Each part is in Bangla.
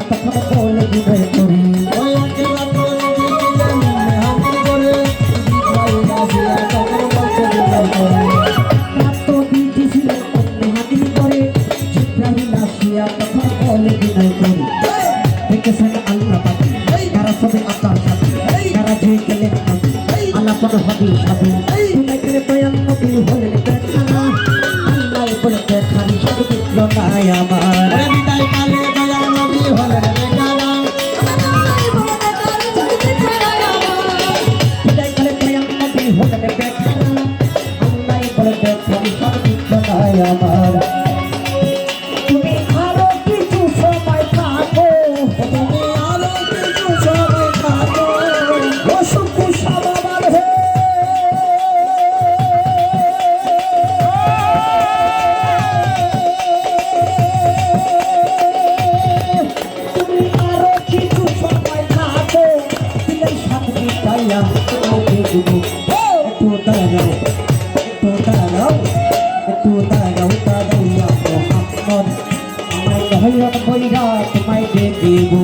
তখন বলে দিবে করি তখন বলে দিবে করি দেখেছেন আল্লাহ পাখি তারা সবে আপনার সাথে তারা যে গেলেন আমি আল্লাহ কোনো হবি সাথে তুলে বয়ান নবী হলেন দেখানা আল্লাহ বলে দেখানি সব বিপ্লবায় আমার। Rama. ভয়ন বইরা তোমায় দিয়ে দেবো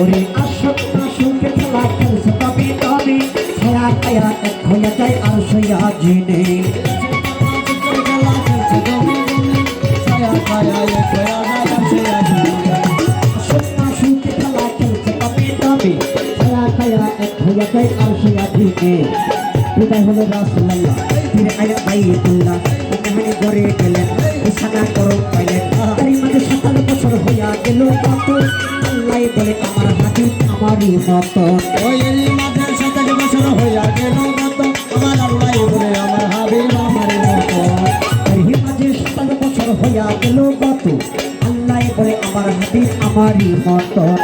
ওরে আসক না খেলা খেলছে তবে তবে ছায়া ছায়া এক হইয়া যায়, আর সইয়া জেনে। ছায়া এক হইয়া যায় আর সইয়া জেনে বিদায় হলো রাসুল্লাহ ফিরে আয়া বাইতুল্লাহ এখানে ঘরে গেলেন সাদা করো পাইলেন। তারই মাঝে সাতান্ন বছর হইয়া গেল কত আল্লাহ বলে আমার হাতি আমারই মতন ওই মাঝে সাতাশ বছর হইয়া গেল গত আমার আল্লাহ বলে আমার হাবিব আমার মতো। এরই মাঝে সাতান্ন বছর হইয়া গেল কত আল্লাহ বলে আমার হাতি আমারই মতন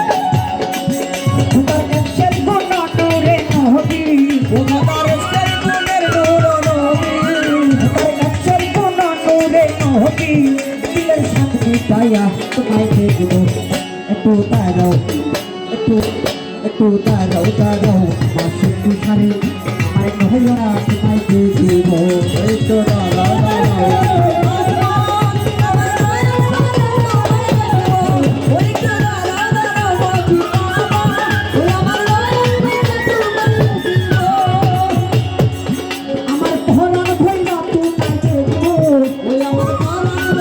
নূরে নহবি দিলের সাথে মিটাইয়া তোমায় দেখব একটু দাঁড়াও একটু একটু দাঁড়াও দাঁড়াও মাসে তুষারে আমার নহইয়া তোমায় দেখব এই তো দাদা দাদা 我们